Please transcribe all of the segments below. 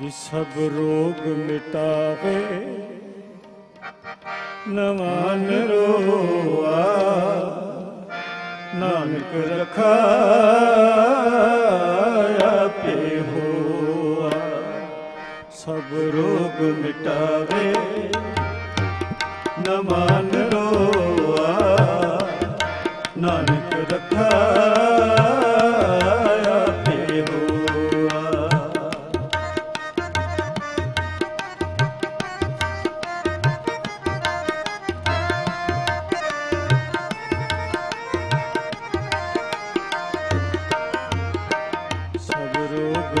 ਜਿ ਸਭ ਰੋਗ ਮਿਟਾਵੇ ਨਵਾਨ ਰੋਆ ਨਾਨਕ ਰਖਾਇਆ ਆਪੇ ਹੋਆ ਸਭ ਰੋਗ ਮਿਟਾਵੇ। ਨਵਾਂ ਨਰੋਆ ਨਾਨਕ ਰਖਾਇਆ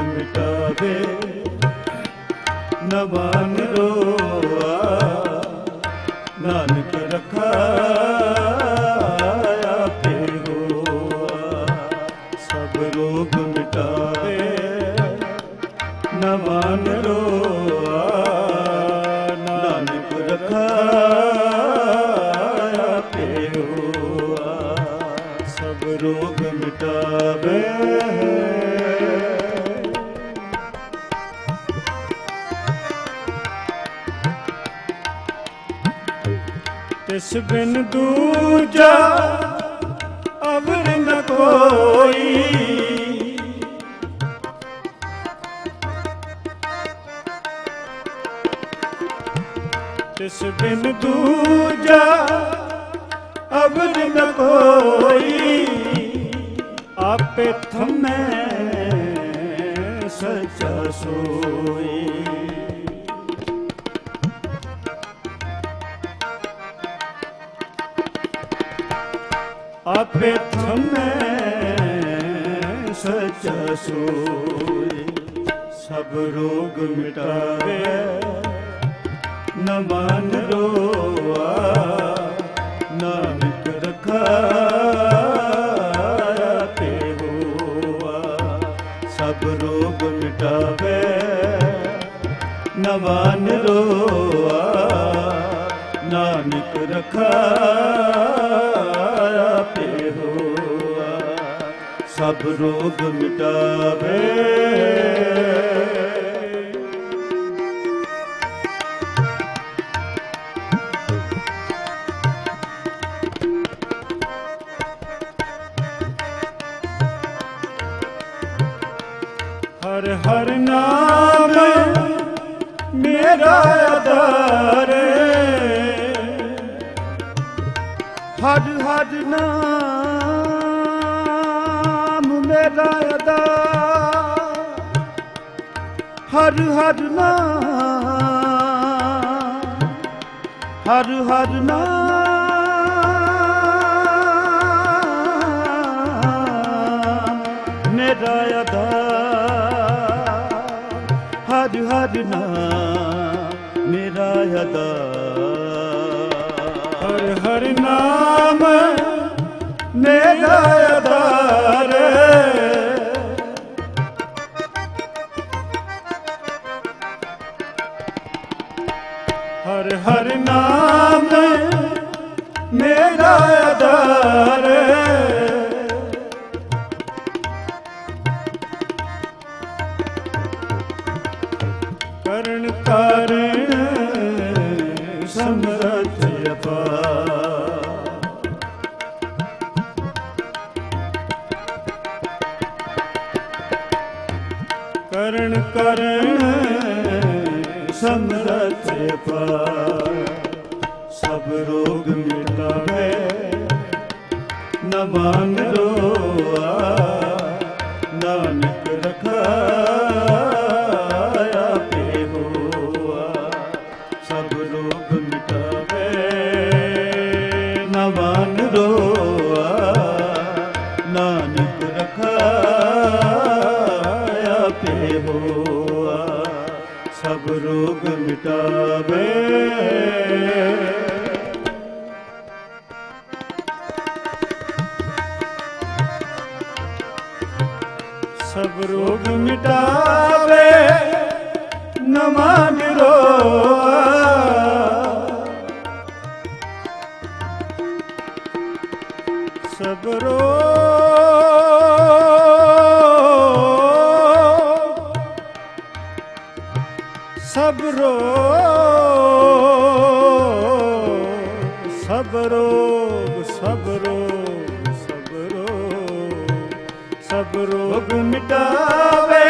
ਮਿਟਾਵੇ। ਹੋਆ ਸਭ ਰੋਗ ਨਵਾਨ ਰੋਆ ਨਾਨਕ ਰਖਾਇਆ ਆਪੇ ਹੋਆ ਸਭ ਰੋਗ ਮਿਟਾਵੇ ਨਵਾਨ ਰੋਆ। ਤਿਸ ਬਿਨ ਦੂਜਾ ਅਵਰ ਨ ਕੋਈ। ਤਿਸ ਬਿਨ ਦੂਜਾ ਅਵਰ ਨ ਕੋਈ। ਆਪੇ ਥਮੈ ਸਚਾ ਸੋਈ। ਆਪੇ ਥਮੈ ਸਚਾ ਸੋਈ। ਸਭ ਰੋਗ ਮਿਟਾਵੇ, ਨ ਰੋਆ, ਨਾਨਕ ਰਖਾਇਆ ਤੇ ਹੋਆ। ਸਭ ਰੋਗ ਮਿਟਾਵੇ, ਨ ਸਭ ਰੋਗ ਮਿਟਾਵੇ। ਹਰ ਹਰ ਨਾਮ ਮੇਰਾ ਆਧਾਰ ਹਰ ਹਰ ਨਾਮ ਮੇਰਾ ਆਧਾਰ ਹਰ ਹਰ ਨਾਮ ਹਰ ਹਰ ਨਾਮ ਮੇਰਾ ਆਧਾਰ ਹਰ ਹਰ ਨਾਮ ਮੇਰਾ ਆਧਾਰ ਹਰ ਹਰ ਨਾਮ ਮੇਰਾ ਨਾਮ ਮੇਰਾ ਆਧਾਰ ਕਰਨ ਕਾਰਨ ਸਮਰਥ ਅਪਾਰ ਕਰਨ ਕਰਨ ਸਮਰਥ ਅਪਾਰ ਸਭ ਰੋਗ ਮਿਟਾਵੇ। ਨਵਾਨ ਰੋਆ, ਨਾਨਕ ਰਖਾਇਆ ਤੇ ਹੋਆ। ਸਭ ਰੋਗ ਮਿਟਾਵੇ, ਨ ਰੋਆ, ਨਾਨਕ ਰਖਾਇਆ ਤੇ ਹੋਆ। ਸਭ ਰੋਗ ਮਿਟਾਵੇ। ਸਭ ਰੋਗ ਮਿਟਾਵੇ ਨਮਾ ਨਿਰੋ ਸਬਰੋ ਸਬਰੋ ਸਬਰੋ ਸਬਰੋ ਮਿਟਾਵੇ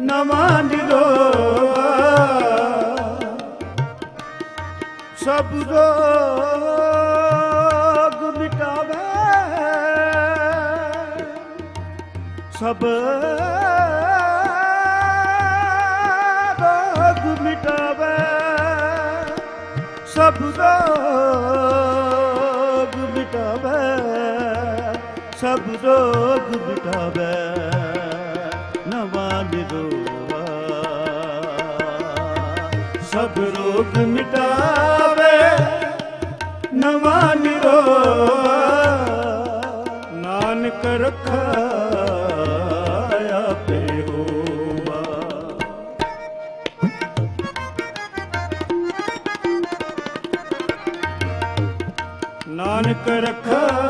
ਨਵਾਂ ਨਿਰੋਆ ਸਭ ਰੋਗ ਮਿਟਾਵੇ ਸਭ ਰੋਗ ਮਿਟਾਵੇ ਸਭ ਰੋਗ ਸਭ ਰੋਗ ਮਿਟਾਵੇ, ਨਵਾਂ ਨਿਰੋਆ। ਸਭ ਰੋਗ ਮਿਟਾਵੇ, ਨਵਾਂ ਨਿਰੋਆ। ਨਾਨਕ ਰਖਾ ਆਪੇ ਹੋਵਾ ਨਾਨਕ ਰਖਾ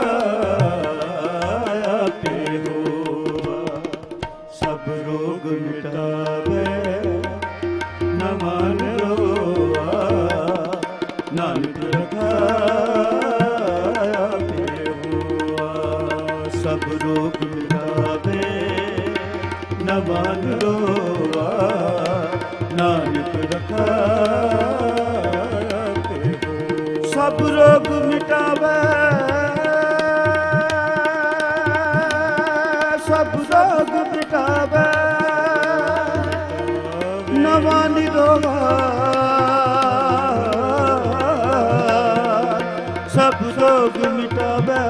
ਸਭ ਰੋਗ ਮਿਟਾਵੇ। ਨਮਨ ਰੋਆ ਨਾਨਕ ਰਖਾ ਸਭ ਰੋਗ ਮਿਟਾਵੇ। ਸਭ ਰੋਗ ਮਿਟਾਵੇ। ਨਵਾਨ ਨਿਰੋਗਾ ਸਭ ਰੋਗ ਮਿਟਾਵੇ।